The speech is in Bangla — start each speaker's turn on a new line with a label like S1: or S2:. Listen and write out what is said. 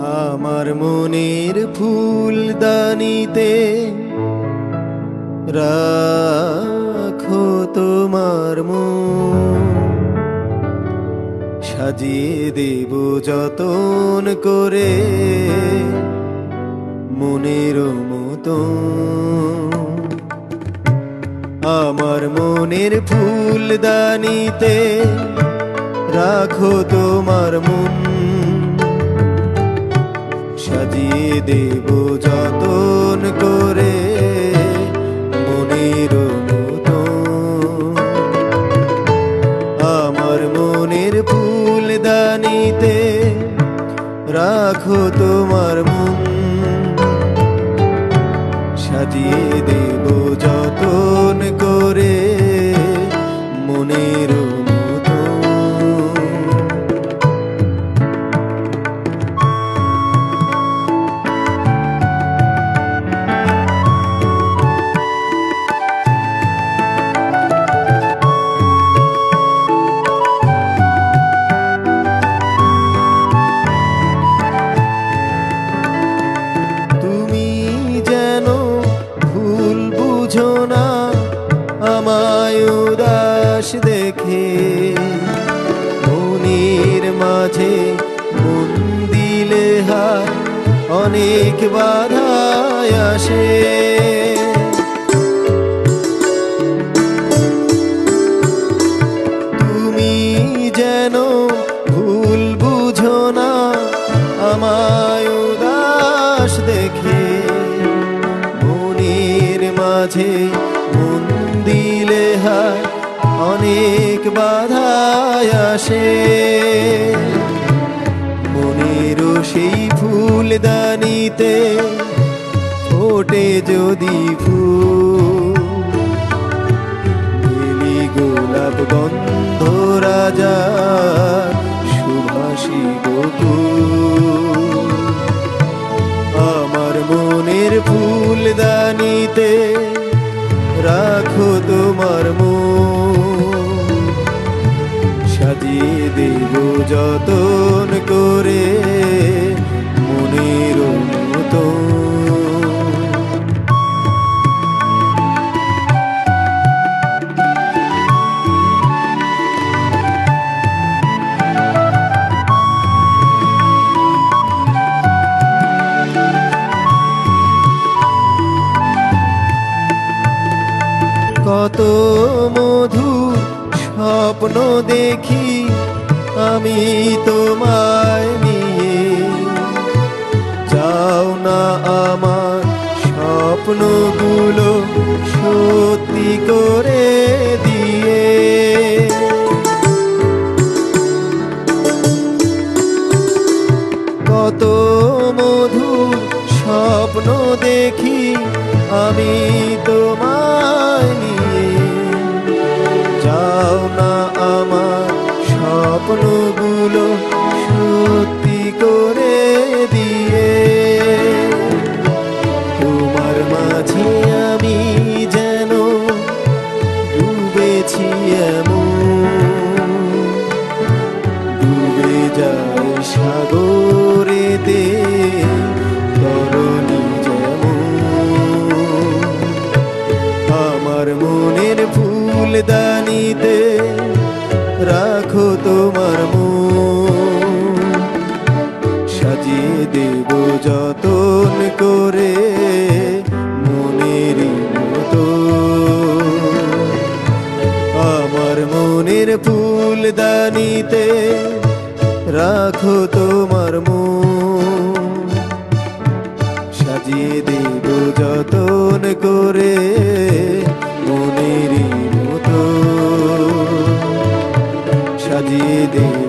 S1: আমার মনের ফুল দানিতে রাখো তোমার মন। সাজিয়ে দেব যতন করে মনের মতো আমার মনের ফুল দানিতে রাখো তোমার মন। সাজিয়ে দেব যতন করে মনের আমার মনের ফুল দানিতে রাখো তোমার মন। সাজিয়ে মাঝে মন দিলে হায় অনেক বাধায় আসে। তুমি যেন ভুল বুঝো না, আমায় উদাস দেখে। মনের মাঝে মন দিলে হায় অনেক বাধায় আসে। দানিতে ফোটে যদি ফুল। গোলাপ গন্ধ রাজা সুভাষী গোকুল আমার মনের ফুল দানিতে রাখো তোমার মন। সাজিয়ে দেব যতন করে দেখি আমি তোমায় নিয়ে। যাও না আমার স্বপ্নগুলো সত্যি করে দিয়ে। কত মধু স্বপ্ন দেখি আমি দানিতে রাখো তোমার সাজিয়ে দেব যতন করে মনের মতো। আমার মনের ফুল দানিতে রাখো তোমার মন। সাজিয়ে দেব যতন করে মনের মতো সাজিয়ে দেব